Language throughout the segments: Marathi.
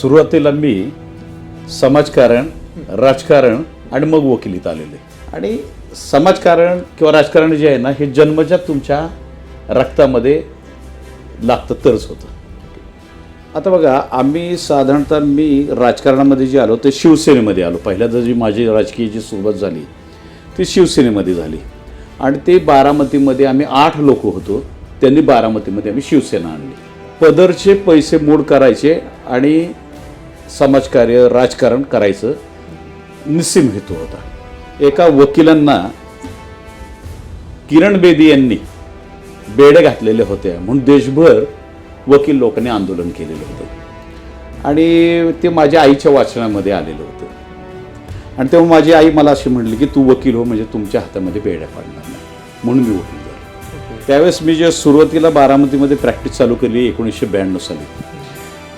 सुरुवातीला मी समाजकारण राजकारण आणि मग वकिलीत आलेले. आणि समाजकारण किंवा राजकारण जे आहे ना हे जन्मजात तुमच्या रक्तामध्ये लागतं तरच होतं. आता बघा आम्ही साधारणतः मी राजकारणामध्ये जे आलो ते शिवसेनेमध्ये आलो. पहिल्यांदा जी माझी राजकीय जी सुरुवात झाली ती शिवसेनेमध्ये झाली. आणि ते बारामतीमध्ये आम्ही आठ लोक होतो त्यांनी बारामतीमध्ये आम्ही शिवसेना आणली. पदरचे पैसे मोड करायचे आणि समाजकार्य राजकारण करायचं निस्सीम हेतू होता. एका वकिलांना किरण बेदी यांनी बेडे घातलेले होते म्हणून देशभर वकील लोकांनी आंदोलन केलेलं होतं. आणि ते माझ्या आईच्या वाचनामध्ये आलेलं होतं. आणि तेव्हा माझी आई मला अशी म्हणली की तू वकील हो म्हणजे तुमच्या हातामध्ये बेड्या पाडणार नाही. म्हणून मी वकील झालो. त्यावेळेस मी जे सुरुवातीला बारामतीमध्ये प्रॅक्टिस चालू केली एकोणीसशे ब्याण्णव साली.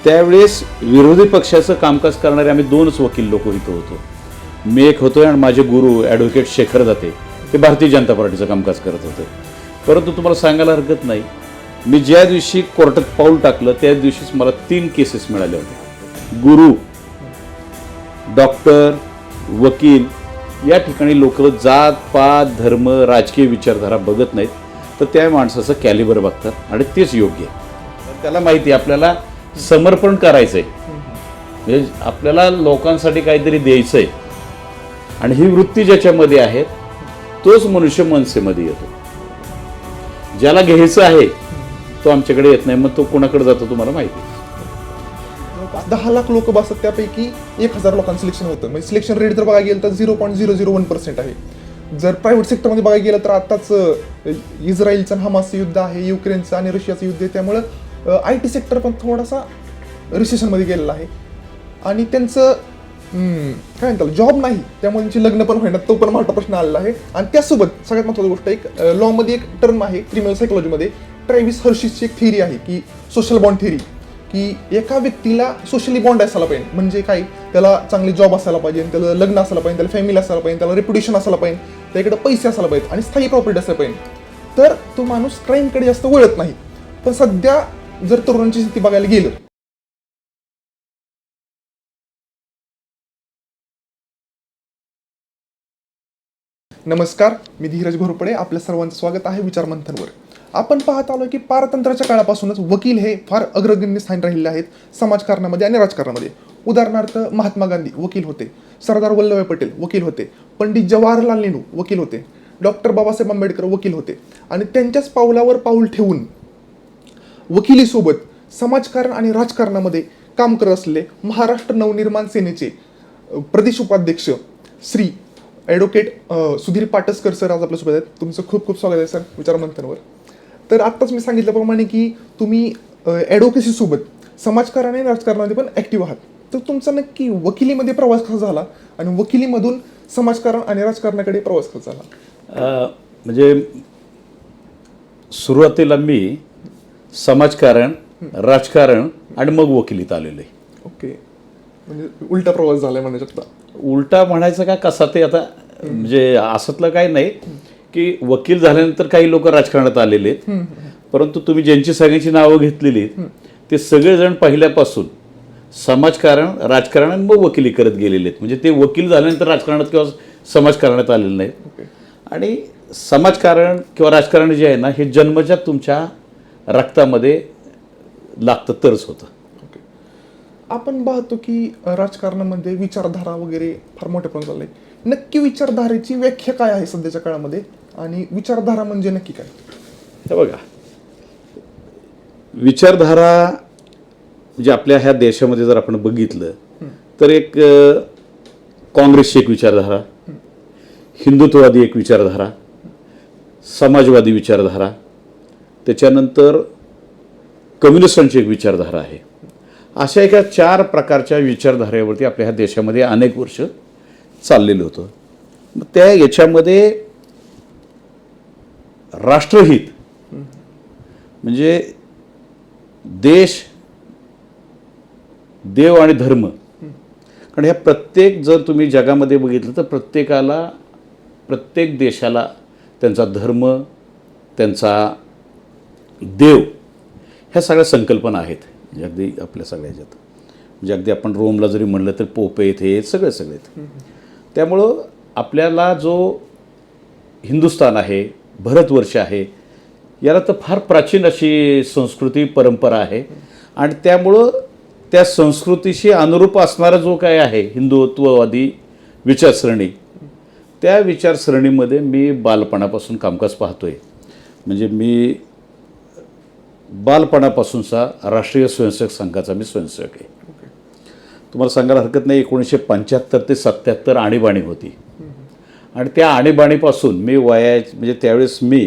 त्यावेळेस विरोधी पक्षाचं कामकाज करणारे आम्ही दोनच वकील लोक इथं होतो. मी एक होतो आणि माझे गुरु ॲडव्होकेट शेखर दाते ते भारतीय जनता पार्टीचं कामकाज करत होते. परंतु तुम्हाला सांगायला हरकत नाही. मी ज्या दिवशी कोर्टात पाऊल टाकलं त्या दिवशीच मला तीन केसेस मिळाल्या होत्या गुरु डॉक्टर वकील या ठिकाणी लोक जात पात धर्म राजकीय विचारधारा बघत नाहीत. तर त्या माणसाचं कॅलिबर बघतात आणि तेच योग्य आहे. त्याला माहिती आहे आपल्याला समर्पण करायचं आहे म्हणजे आपल्याला लोकांसाठी काहीतरी द्यायचं आहे आणि ही वृत्ती ज्याच्यामध्ये आहे तोच मनुष्य मनसेमध्ये येतो. ज्याला घ्यायचं आहे तो आमच्याकडे येत नाही मग तो कोणाकडे जातो तुम्हाला माहिती दहा लाख लोक बसतात त्यापैकी एक हजार लोकांचं सिलेक्शन होतं. म्हणजे सिलेक्शन रेट जर बघायला गेलं तर zero point zero zero one percent आहे. जर प्रायव्हेट सेक्टरमध्ये बघायला गेलं तर आताच इस्रायलचं हमासचं युद्ध आहे युक्रेनचं आणि रशियाचं युद्ध आहे त्यामुळं आय टी सेक्टर पण थोडासा रिसेशनमध्ये गेलेला आहे. आणि त्यांचं काय म्हणतात जॉब नाही. त्यामुळे त्यांची लग्न पण होईना तो पण मोठा प्रश्न आलेला आहे. आणि त्यासोबत सगळ्यात महत्त्वाची गोष्ट एक लॉमध्ये एक टर्म आहे क्रिमिनल सायकोलॉजीमध्ये ट्रॅव्हिस हर्षिसची एक थिअरी आहे की सोशल बॉन्ड थिअरी की एका व्यक्तीला सोशली बॉन्ड असायला पाहिजे. म्हणजे काय? त्याला चांगली जॉब असायला पाहिजे त्याला लग्न असायला पाहिजे त्याला फॅमिली असायला पाहिजे त्याला रेप्युटेशन असायला पाहिजे त्याकडे पैसे असायला पाहिजे आणि स्थायी प्रॉपर्टी असायला पाहिजे. तर तो माणूस क्राईमकडे जास्त वळत नाही. पण सध्या जर तरुणांची स्थिती बघायला गेलं. नमस्कार मी धीरज घोरपडे आपल्या सर्वांचं स्वागत आहे विचार मंथनवर. आपण पाहत आलो की पारतंत्र्याच्या काळापासूनच वकील हे फार अग्रगण्य स्थान राहिलेले आहेत समाजकारणामध्ये आणि राजकारणामध्ये. उदाहरणार्थ महात्मा गांधी वकील होते सरदार वल्लभभाई पटेल वकील होते पंडित जवाहरलाल नेहरू वकील होते डॉक्टर बाबासाहेब आंबेडकर वकील होते आणि त्यांच्याच पावलावर पाऊल ठेवून वकिलीसोबत समाजकारण आणि राजकारणामध्ये काम करत असलेले महाराष्ट्र नवनिर्माण सेनेचे प्रदेश उपाध्यक्ष श्री ॲडव्होकेट सुधीर पाटसकर सर आज आपल्यासोबत आहेत. तुमचं खूप खूप स्वागत आहे सर विचारमंथनवर. तर आत्ताच मी सांगितल्याप्रमाणे की तुम्ही ॲडव्होकेसीसोबत समाजकारण आणि राजकारणामध्ये पण ॲक्टिव्ह आहात. तर तुमचा नक्की वकिलीमध्ये प्रवास कसा झाला आणि वकिलीमधून समाजकारण आणि राजकारणाकडे प्रवास कसा झाला? म्हणजे सुरुवातीला मी समाजकारण राजकारण आणि मग वकिलीत आलेलो. आहे ओके. म्हणजे उलटा प्रवास झालाय म्हणू शकता उलटा म्हणायचं का कसा ते आता म्हणजे असतलं काही नाही की वकील झाल्यानंतर काही लोक राजकारणात आलेले आहेत. परंतु तुम्ही ज्यांची सगळ्यांची नावं घेतलेली ते सगळेजण पहिल्यापासून समाजकारण राजकारण आणि मग वकिली करत गेलेले आहेत. म्हणजे ते वकील झाल्यानंतर राजकारणात किंवा समाजकारणात आलेले नाहीत. आणि समाजकारण किंवा राजकारण जे आहे ना हे जन्मजात तुमच्या रक्तामध्ये लागतं तरच होतं. ओके आपण पाहतो की राजकारणामध्ये विचारधारा वगैरे फार मोठ्या प्रमाणात चाललंय नक्की विचारधारेची व्याख्या काय आहे सध्याच्या काळामध्ये? आणि विचारधारा म्हणजे नक्की काय? हे बघा. विचारधारा म्हणजे आपल्या ह्या देशामध्ये जर आपण बघितलं तर एक काँग्रेसची एक विचारधारा हिंदुत्ववादी एक विचारधारा समाजवादी विचारधारा त्याच्यानंतर कम्युनिस्टांची एक विचारधारा आहे. अशा एका चार प्रकारच्या विचारधारेवरती आपल्या ह्या देशामध्ये अनेक वर्ष चाललेलं होतं. मग त्या याच्यामध्ये राष्ट्रहित म्हणजे देश देव आणि धर्म कारण ह्या प्रत्येक जर तुम्ही जगामध्ये बघितलं तर प्रत्येकाला प्रत्येक देशाला त्यांचा धर्म त्यांचा देव ह्या सगळ्या संकल्पना आहेत. म्हणजे अगदी आपल्या सगळ्या ह्याच्यात. म्हणजे अगदी आपण रोमला जरी म्हणलं तर पोपे येथे सगळे सगळे आहेत. त्यामुळं आपल्याला जो हिंदुस्थान आहे भारतवर्ष आहे याला तर फार प्राचीन अशी संस्कृती परंपरा आहे. आणि त्यामुळं त्या संस्कृतीशी अनुरूप असणारा जो काय आहे हिंदुत्ववादी विचारसरणी त्या विचारसरणीमध्ये मी बालपणापासून कामकाज पाहतोय. म्हणजे मी बालपणापासूनचा राष्ट्रीय स्वयंसेवक संघाचा मी स्वयंसेवक आहे. तुम्हाला सांगायला हरकत नाही एकोणीसशे पंच्याहत्तर ते सत्याहत्तर आणीबाणी होती. आणि त्या आणीबाणीपासून मी वया म्हणजे त्यावेळेस मी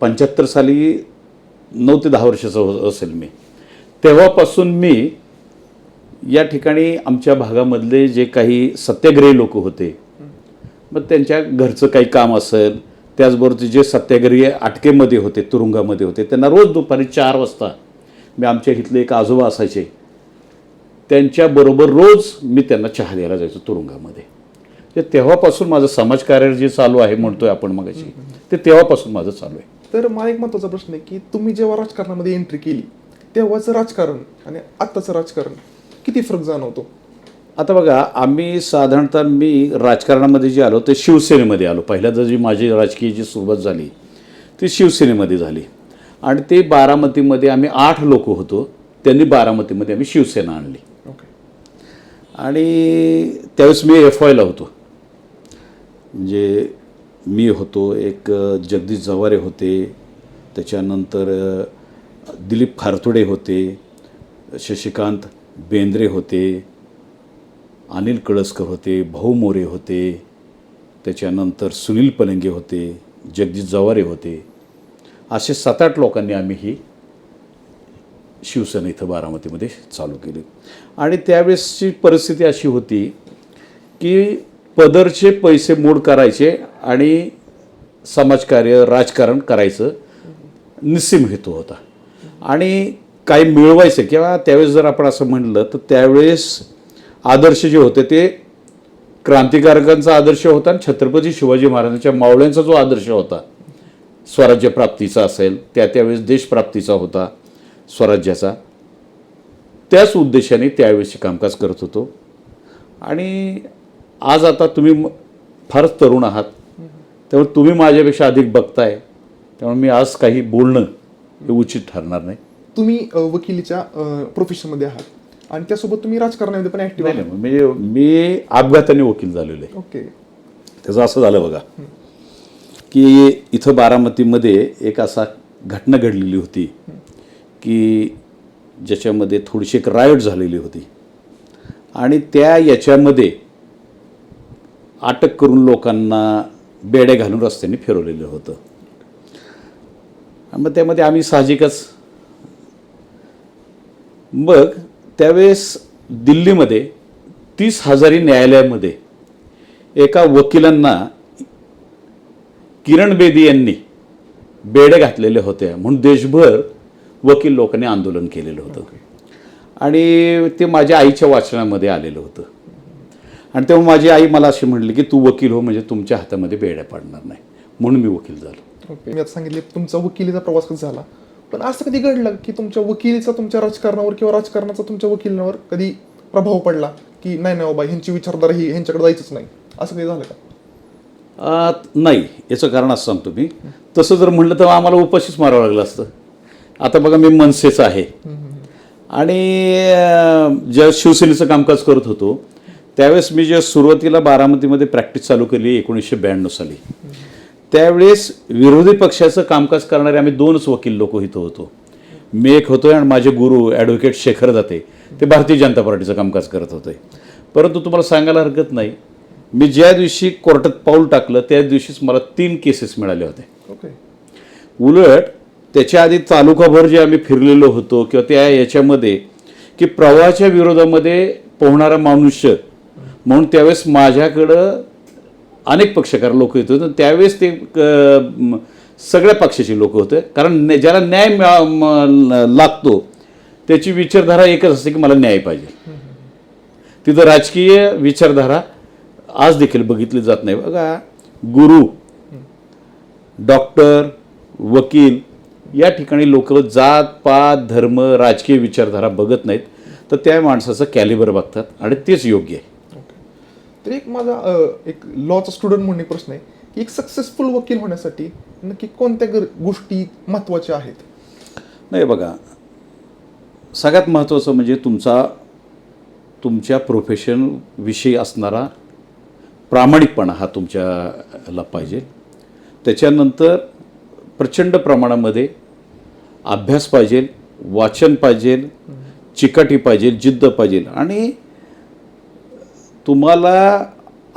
पंच्याहत्तर साली नऊ ते दहा वर्षाचा हो असेल मी. तेव्हापासून मी या ठिकाणी आमच्या भागामधले जे काही सत्याग्रही लोक होते मग त्यांच्या घरचं काही काम असेल त्याचबरोबर जे सत्याग्रही अटकेमध्ये होते तुरुंगामध्ये होते त्यांना रोज दुपारी चार वाजता मी आमच्या इथले एक आजोबा असायचे. त्यांच्याबरोबर रोज मी त्यांना चहा द्यायला जायचो तुरुंगामध्ये. ते तेव्हापासून माझं समाजकार्य जे चालू आहे म्हणतोय आपण मगाशी ते तेव्हापासून माझं चालू आहे. तर मला एक महत्त्वाचा प्रश्न आहे की तुम्ही जेव्हा राजकारणामध्ये एंट्री केली तेव्हाचं राजकारण आणि आत्ताचं राजकारण किती फरक जाणवतो? आता बघा आम्ही साधारणतः मी राजकारणामध्ये जे आलो ते शिवसेनेमध्ये आलो. पहिल्यांदा जी माझी राजकीय जी सुरुवात झाली ती शिवसेनेमध्ये झाली. आणि ते बारामतीमध्ये आम्ही आठ लोक होतो त्यांनी बारामतीमध्ये आम्ही शिवसेना आणली. ओके. आणि त्यावेळेस मी एफ वायला होतो. म्हणजे मी होतो एक जगदीश जवारे होते त्याच्यानंतर दिलीप खारतोडे होते शशिकांत बेंद्रे होते अनिल कळसकर होते भाऊ मोरे होते त्याच्यानंतर सुनील पलंगे होते जगदीश जवारे होते. असे सात आठ लोकांनी आम्ही ही शिवसेना इथं बारामतीमध्ये चालू केली. आणि त्यावेळेसची परिस्थिती अशी होती की पदरचे पैसे मोड करायचे आणि समाजकार्य राजकारण करायचं निस्सीम हेतू होता. आणि काही मिळवायचं किंवा त्यावेळेस जर आपण असं म्हणलं तर त्यावेळेस आदर्श जे होते ते क्रांतिकारकांचा आदर्श होता आणि छत्रपती शिवाजी महाराजांच्या मावळ्यांचा जो आदर्श होता स्वराज्य प्राप्तीचा असेल त्या त्यावेळेस देशप्राप्तीचा होता स्वराज्याचा. त्याच उद्देशाने त्यावेळेस कामकाज करत होतो. आणि आज आता तुम्ही म- फारच तरुण आहात. त्यामुळे तुम्ही माझ्यापेक्षा अधिक बघताय. त्यामुळे मी आज काही बोलणं हे उचित ठरणार नाही. तुम्ही वकिलीच्या प्रोफेशनमध्ये आहात. आणि त्यासोबत तुम्ही राजकारणामध्ये पण ऍक्टिव्ह नाही म्हणजे मी अपघाताने वकील झालेलो आहे. ओके. त्याचं असं झालं बघा की इथं बारामतीमध्ये एक असा घटना घडलेली होती की ज्याच्यामध्ये थोडीशी एक रायट झालेली होती. आणि त्या याच्यामध्ये अटक करून लोकांना बेड्या घालून रस्त्याने फिरवलेलं होतं. मग त्यामध्ये आम्ही साहजिकच मग त्यावेळेस दिल्लीमध्ये तीस हजारी न्यायालयामध्ये एका वकिलांना किरण बेदी यांनी बेड्या घातलेल्या होत्या म्हणून देशभर वकील लोकांनी आंदोलन केलेलं होतं. आणि ते माझ्या आईच्या वाचनामध्ये आलेलं होतं. आणि तेव्हा माझी आई मला अशी म्हणली की तू वकील हो म्हणजे तुमच्या हातामध्ये बेड्या पाडणार नाही. म्हणून मी वकील झालो. ओके. मी आता सांगितले तुमचा वकिलीचा प्रवास कसा झाला? पण असं कधी घडलं की तुमच्या वकिलीचा तुमच्या राजकारणावर किंवा राजकारणाचा तुमच्या वकिलांवर कधी प्रभाव पडला की नाही नाही बाबा ह्यांची विचारधारा ही ह्यांच्याकडे जायचंच नाही? असं काही झालं का? नाही. याचं कारण असं सांगतो मी. तसं जर म्हणलं तर आम्हाला उपाशीच मारावं लागलं असतं. आता बघा मी मनसेचं आहे. आणि ज्या शिवसेनेचं कामकाज करत होतो त्यावेळेस मी जेव्हा सुरुवातीला बारामतीमध्ये प्रॅक्टिस चालू केली एकोणीसशे ब्याण्णव साली. त्यावेळेस विरोधी पक्षाचं कामकाज करणारे आम्ही दोनच वकील लोक इथं होतो. मी एक होतो आणि माझे गुरु ॲडव्होकेट शेखर दाते ते भारतीय जनता पार्टीचं कामकाज करत होते. परंतु तुम्हाला सांगायला हरकत नाही मी ज्या दिवशी कोर्टात पाऊल टाकलं त्या दिवशीच मला तीन केसेस मिळाले होते. ओके. उलट त्याच्या आधी तालुकाभर जे आम्ही फिरलेलो होतो किंवा त्या याच्यामध्ये की प्रवाहाच्या विरोधामध्ये पोहणारा मनुष्य म्हणून त्यावेळेस माझ्याकडं अनेक पक्षकार लोक येत होते. त्यावेळेस ते सगळ्या पक्षाचे लोक होते. कारण ज्याला न्याय मिळा- लागतो त्याची विचारधारा एकच असते की मला न्याय पाहिजे. तिथं राजकीय विचारधारा आज देखील बघितली जात नाही. बघा गुरु डॉक्टर वकील या ठिकाणी लोक जात पात धर्म राजकीय विचारधारा बघत नाहीत. तर त्या माणसाचं कॅलिबर बघतात आणि तेच योग्य आहे. तर एक माझा एक लॉचा स्टुडंट म्हणून प्रश्न आहे की एक सक्सेसफुल वकील होण्यासाठी नक्की कोणत्या गर- गोष्टी महत्त्वाच्या आहेत? नाही बघा सगळ्यात महत्त्वाचं म्हणजे तुमचा तुमच्या प्रोफेशन विषयी असणारा प्रामाणिकपणा हा तुमच्याला पाहिजे. त्याच्यानंतर प्रचंड प्रमाणामध्ये अभ्यास पाहिजे वाचन पाहिजे चिकाटी पाहिजे जिद्द पाहिजे आणि तुम्हाला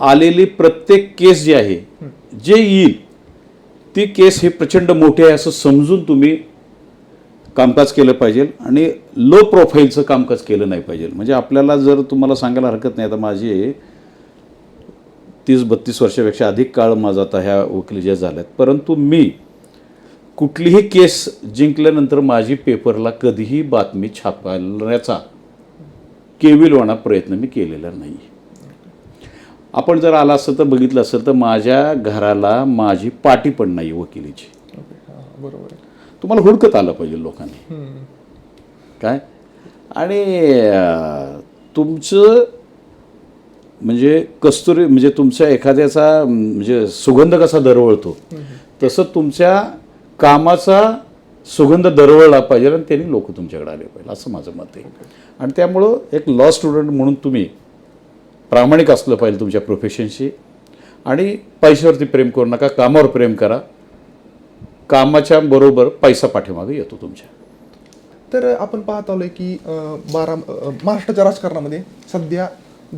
आलेली प्रत्येक केस जी आहे जे येईल ती केस हे प्रचंड मोठी आहे असं समजून तुम्ही कामकाज केलं पाहिजे आणि लो प्रोफाईलचं कामकाज केलं नाही पाहिजे. म्हणजे आपल्याला जर तुम्हाला सांगायला हरकत नाही आता माझे तीस बत्तीस वर्षापेक्षा अधिक काळ माझा आता ह्या वकिली झाल्यात परंतु मी कुठलीही केस जिंकल्यानंतर माझी पेपरला कधीही बातमी छापण्याचा केविलवाणा प्रयत्न मी केलेला नाही आपण जर आला असतं तर बघितलं असेल तर माझ्या घराला माझी पाटी पण नाही वकिलीची हां बरोबर तुम्हाला हुडकत आलं पाहिजे लोकांनी. काय? आणि तुमचं म्हणजे कस्तुरी म्हणजे तुमच्या एखाद्याचा म्हणजे सुगंध कसा दरवळतो तसं तुमच्या कामाचा सुगंध दरवळला पाहिजे आणि त्यांनी लोक तुमच्याकडे आले पाहिजे असं माझं मत आहे. आणि त्यामुळं एक लॉ स्टुडंट म्हणून तुम्ही प्रामाणिक असलं पाहिजे तुमच्या प्रोफेशनशी आणि पैशावरती प्रेम करू नका कामावर प्रेम करा. कामाच्या बरोबर पैसा पाठीमागे येतो तुमच्या. तर आपण पाहत आलोय की बारा महाराष्ट्राच्या राजकारणामध्ये सध्या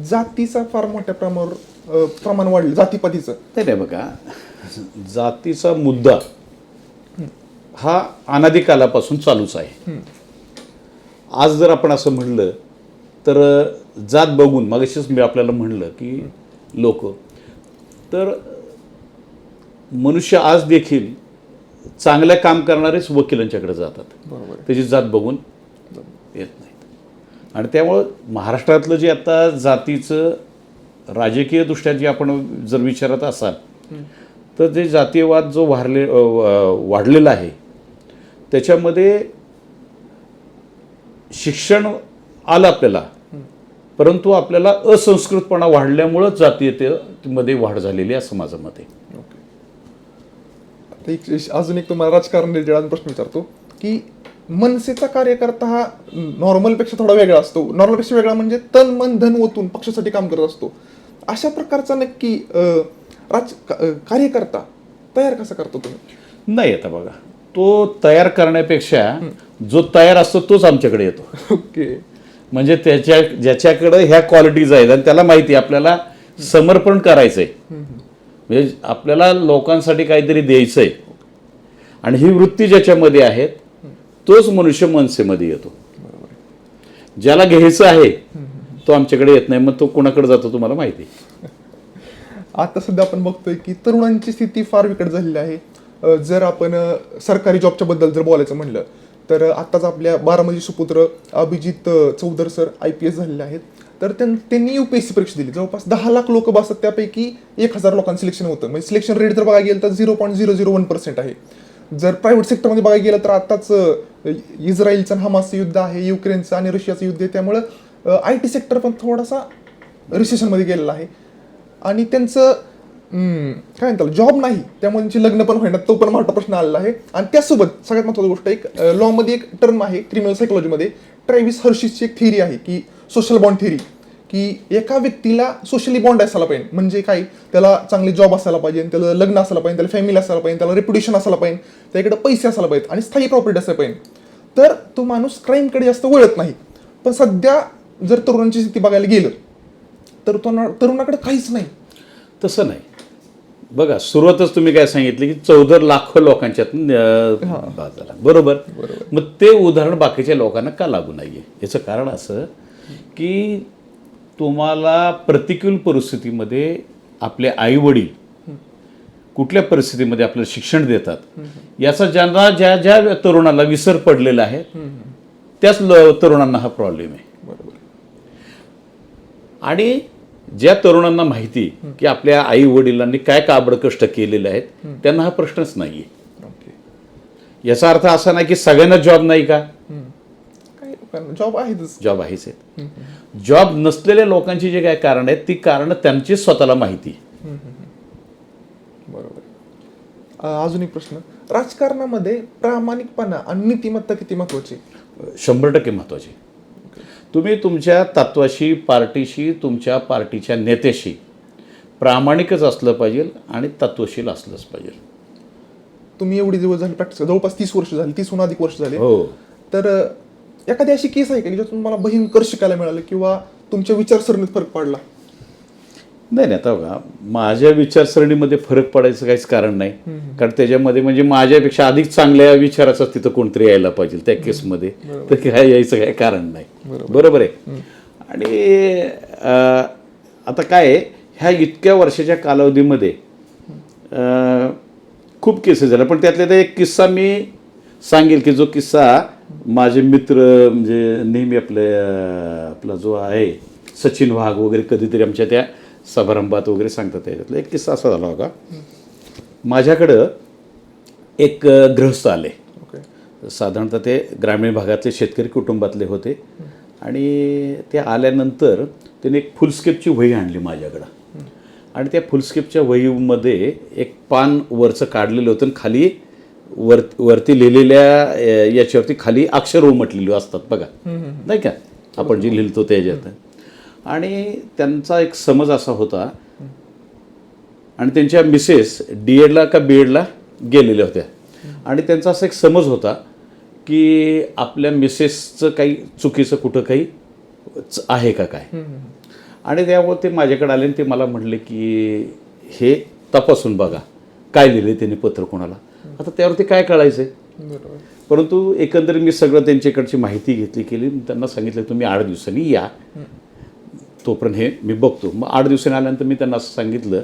जातीचा फार मोठ्या प्रमाणावर प्रमाण वाढलं जातीपातीचं. नाही नाही बघा. जातीचा मुद्दा हा अनादिकालापासून चालूच आहे. आज जर आपण असं म्हणलं तर जात बघून मगाशीच मी आपल्याला म्हणलं की लोक तर मनुष्य आज देखील चांगलं काम करणारेच वकिलांच्याकडे जातात. त्याची जात बघून येत नाहीत. आणि त्यामुळं महाराष्ट्रातलं जे आता जातीचं राजकीयदृष्ट्या जे आपण जर विचारत असाल तर ते जातीयवाद जो वाढले वाढलेला आहे त्याच्यामध्ये शिक्षण आलं आपल्याला. परंतु आपल्याला असंस्कृतपणा वाढल्यामुळं जातीयतेमध्ये वाढ झालेली आहे असं माझं मत आहे. ओके. अजून एक तुम्हाला राजकारण रिलेटेड प्रश्न विचारतो की मनसेचा कार्यकर्ता हा नॉर्मलपेक्षा थोडा वेगळा असतो. नॉर्मलपेक्षा वेगळा म्हणजे तन मन धन ओतून पक्षासाठी काम करत असतो. अशा प्रकारचा नक्की राज कार्यकर्ता तयार कसा करतो तुम्ही? नाही आता बघा. तो तयार करण्यापेक्षा जो तयार असतो तोच आमच्याकडे येतो. ओके. म्हणजे त्याच्या ज्याच्याकडे ह्या क्वालिटीज आहेत आणि त्याला माहिती आपल्याला समर्पण करायचंय. म्हणजे आपल्याला लोकांसाठी काहीतरी द्यायचं आहे आणि ही वृत्ती ज्याच्यामध्ये आहे तोच मनुष्य मनसेमध्ये येतो. ज्याला घ्यायचं आहे तो आमच्याकडे येत नाही मग तो कोणाकडे जातो तुम्हाला माहिती आता सध्या आपण बघतोय की तरुणांची स्थिती फार विकट झालेली आहे. जर आपण सरकारी जॉबच्या बद्दल जर बोलायचं म्हणलं तर आत्ताच आपल्या बारामती सुपुत्र Abhijit Chaudhar sir I P S झालेले आहेत. तर त्यां- त्यांनी सी परीक्षा दिली. जवळपास दहा लाख लोक बसतात त्यापैकी एक हजार लोकांचं सिलेक्शन होतं. म्हणजे सिलेक्शन रेट जर बघायला गेलं तर zero point zero zero one percent आहे. जर प्रायव्हेट सेक्टरमध्ये बघायला गेलं तर आत्ताच इस्रायलचं हमासचं युद्ध आहे युक्रेनचं आणि रशियाचं युद्ध आहे. त्यामुळं आय टी सेक्टर पण थोडासा रिसेशनमध्ये गेलेला आहे. आणि त्यांचं काय म्हणतात जॉब नाही त्यामुळे त्यांची लग्न पण होईना तो पण मोठा प्रश्न आलेला आहे. आणि त्यासोबत सगळ्यात महत्त्वाची गोष्ट एक लॉमध्ये एक टर्म आहे क्रिमिनल सायकोलॉजीमध्ये ट्रॅव्हिस हर्शिसची एक थिअरी आहे की सोशल बॉन्ड थिअरी की एका व्यक्तीला सोशली बॉन्ड असायला पाहिजे. म्हणजे काय? त्याला चांगले जॉब असायला पाहिजे त्याला लग्न असायला पाहिजे त्याला फॅमिली असायला पाहिजे त्याला रेप्युटेशन असायला पाहिजे त्याकडे पैसे असायला पाहिजेत आणि स्थायी प्रॉपर्टी असायला पाहिजे. तर तो माणूस क्राईमकडे जास्त वळत नाही. पण सध्या जर तरुणांची स्थिती बघायला गेलं तर तो तरुणाकडे काहीच नाही. तसं नाही. बघा सुरुवातच तुम्ही काय सांगितले की चौदा लाखो लोकांच्यात अं, बाद झाला बरोबर? मग ते उदाहरण बाकीच्या लोकांना का लागू नाहीये? याचं कारण असं की तुम्हाला प्रतिकूल परिस्थितीमध्ये आपले आई वडील कुठल्या परिस्थितीमध्ये आपल्याला शिक्षण देतात याचा ज्यांना ज्या ज्या तरुणाला विसर पडलेला आहे त्याच ल- तरुणांना हा प्रॉब्लेम आहे. बरोबर. आणि ज्या तरुणांना माहिती की आपल्या आई वडिलांनी काय काबड कष्ट केलेले आहेत त्यांना हा प्रश्नच नाहीये. ओके. याचा अर्थ असा नाही की सगळ्यांना जॉब नाही का? जॉब आहेतच. जॉब आहेच आहेत जॉब नसलेल्या लोकांची जे काय कारण आहेत ती कारण त्यांची स्वतःला माहिती. आहे. बरोबर. अजून एक प्रश्न. राजकारणामध्ये प्रामाणिकपणा आणि नीतिमत्ता किती महत्वाची? शंभर टक्के महत्त्वाची तुम्ही तुमच्या तत्वाशी पार्टीशी तुमच्या पार्टीच्या नेत्याशी प्रामाणिकच असलं पाहिजे आणि तत्वशील असलंच पाहिजे. तुम्ही एवढी दिवस झाली प्रॅक्टिस जवळपास तीस वर्ष झाली तीसहून अधिक वर्ष झाले. हो. तर एखादी अशी केस आहे का की ज्यातून मला भयंकर शिकायला मिळालं किंवा तुमच्या विचारसरणीत फरक पडला? नाही नाही आता बघा माझ्या विचारसरणीमध्ये फरक पडायचं काहीच कारण नाही. कारण त्याच्यामध्ये म्हणजे माझ्यापेक्षा अधिक चांगल्या विचाराचं तिथं कोणतरी यायला पाहिजे त्या केसमध्ये. तर काय यायचं काही कारण नाही. बरोबर. आहे? आणि आता काय आहे, ह्या इतक्या वर्षाच्या कालावधीमध्ये खूप केसेस झाल्या पण त्यातल्या त्या एक किस्सा मी सांगेल की जो किस्सा माझे मित्र म्हणजे नेहमी आपले आपला जो आहे सचिन वाघ वगैरे कधीतरी आमच्या त्या समारंभात वगैरे सांगतात त्याच्यातला. एक किस्सा असा झाला होता. माझ्याकडं एक गृहस्थ आले. ओके. साधारणतः ते ग्रामीण भागातले शेतकरी कुटुंबातले होते. आणि ते आल्यानंतर त्याने एक फुलस्केपची वही आणली माझ्याकडं. आणि त्या फुलस्केपच्या वहीमध्ये एक पान वरचं काढलेलं होतं आणि खाली वर वरती लिहिलेल्या याच्यावरती खाली अक्षर उमटलेली असतात बघा. नाही का? आपण जे लिहितो त्याच्यात. आणि त्यांचा एक समज असा होता. आणि त्यांच्या मिसेस डी एडला का बी एडला गेलेल्या होत्या. आणि त्यांचा असा एक समज होता की आपल्या मिसेसचं काही चुकीचं कुठं काही आहे का काय? आणि त्यामुळे ते माझ्याकडे आले आणि ते मला म्हटले की हे तपासून बघा. काय लिहिले त्यांनी पत्र कोणाला? आता त्यावरती काय कळायचं परंतु एकंदरीत मी सगळं त्यांच्याकडची माहिती घेतली केली. त्यांना सांगितलं तुम्ही आठ दिवसांनी या. तोपर्यंत हे मी बघतो. मग आठ दिवसांनी आल्यानंतर मी त्यांना असं सांगितलं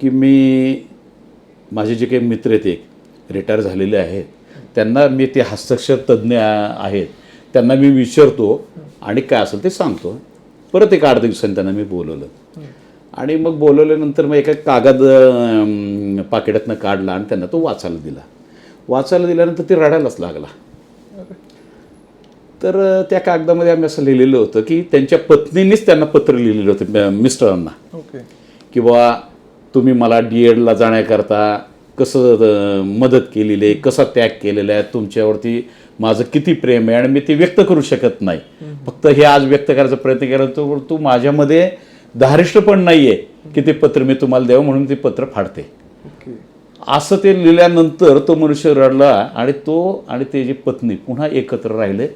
की मी माझे जे काही मित्र आहेत एक रिटायर झालेले आहेत त्यांना मी ते हस्तक्षर तज्ज्ञ आहेत त्यांना मी विचारतो आणि काय असेल ते सांगतो. परत एक आठ दिवसांनी त्यांना मी बोलवलं. आणि मग बोलवल्यानंतर मग एका कागद पाकिटातनं काढला आणि त्यांना तो वाचायला दिला. वाचायला दिल्यानंतर ते रडायलाच लागला. तर त्या कागदामध्ये आम्ही असं लिहिलेलं होतं की त्यांच्या पत्नीनेच त्यांना पत्र लिहिलेलं होतं मिस्टरांना. ओके. की बुवा तुम्ही मला डी एडला जाण्याकरता कसं मदत केलेली आहे कसा त्याग केलेला आहे तुमच्यावरती माझं किती प्रेम आहे आणि मी ते व्यक्त करू शकत नाही. फक्त हे आज व्यक्त करायचा प्रयत्न केला तर तू माझ्यामध्ये धारिष्ट पण नाही आहे की ते पत्र मी तुम्हाला द्यावं म्हणून ते पत्र फाडते. असं ते लिहिल्यानंतर तो मनुष्य रडला आणि तो आणि त्याची पत्नी पुन्हा एकत्र राहिले.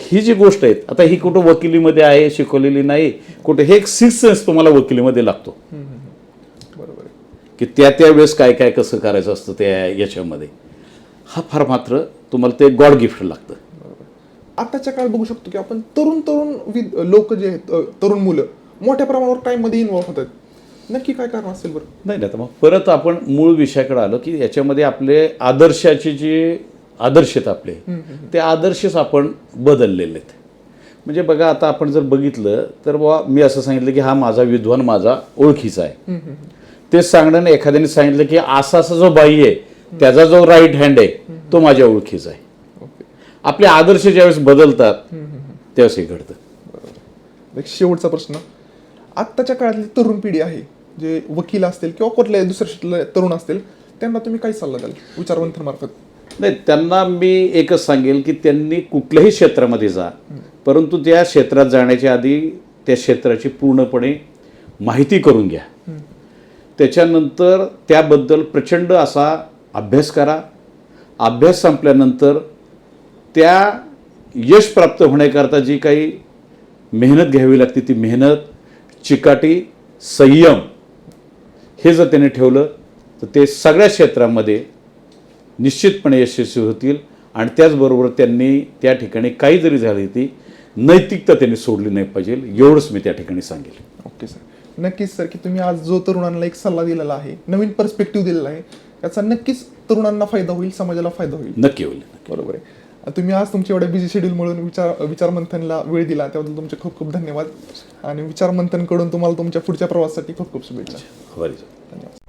ही जी गोष्ट आहे आता ही कुठं वकिलीमध्ये आहे शिकवलेली नाही कुठं हे एक सिक्स सेन्स तुम्हाला वकिलीमध्ये लागतो. बरोबर की त्या त्या वेळेस काय काय कसं करायचं असतं त्या याच्यामध्ये. हा फार मात्र तुम्हाला ते गॉड गिफ्ट लागतं. आताच्या काळात बघू शकतो की आपण तरुण तरुण लोक जे आहेत तरुण मुलं मोठ्या प्रमाणावर crime मध्ये इन्व्हॉल्व होतात नक्की काय कारण असेल बरं? नाही नाही तर मग परत आपण मूळ विषयाकडे आलो की याच्यामध्ये आपले आदर्शाचे जे आदर्श आहेत आपले. ते आदर्शच आपण बदललेले आहेत. म्हणजे बघा आता आपण जर बघितलं तर बाबा मी असं सांगितलं की हा माझा विद्वान माझा ओळखीचा आहे. तेच सांगण्याने एखाद्याने सांगितलं की असा असा जो बाई आहे त्याचा जो राईट हँड आहे तो माझ्या ओळखीचा आहे. आपले आदर्श ज्यावेळेस बदलतात त्यावेळेस हे घडतं. एक शेवटचा प्रश्न. आत्ताच्या काळातली तरुण पिढी आहे जे वकील असतील किंवा कुठल्या दुसऱ्या तरुण असतील त्यांना तुम्ही काय सल्ला द्याल? विचारवंथन मार्फत नाही त्यांना मी एकच सांगेल की त्यांनी कुठल्याही क्षेत्रामध्ये जा. परंतु त्या क्षेत्रात जाण्याच्या आधी त्या क्षेत्राची पूर्णपणे माहिती करून घ्या. त्याच्यानंतर त्याबद्दल प्रचंड असा अभ्यास करा. अभ्यास संपल्यानंतर त्या यश प्राप्त होण्याकरता जी काही मेहनत घ्यावी लागते ती मेहनत चिकाटी संयम हे जर त्याने ठेवलं तर ते सगळ्या क्षेत्रामध्ये निश्चितपणे यशस्वी होतील. आणि त्याचबरोबर त्यांनी त्या ठिकाणी काही जरी झाली ती नैतिकता त्यांनी सोडली नाही पाहिजे एवढंच मी त्या ठिकाणी सांगेल. Okay sir. नक्कीच सर की तुम्ही आज जो तरुणांना एक सल्ला दिलेला आहे नवीन पर्स्पेक्टिव्ह दिलेला आहे त्याचा नक्कीच तरुणांना फायदा होईल समाजाला फायदा होईल. नक्की होईल बरोबर आहे. तुम्ही आज तुमच्या एवढ्या बिझी शेड्यूल म्हणून विचार विचारमंथनला वेळ दिला त्याबद्दल तुमचे खूप खूप धन्यवाद. आणि विचारमंथनकडून तुम्हाला तुमच्या पुढच्या प्रवासासाठी खूप खूप शुभेच्छा. धन्यवाद.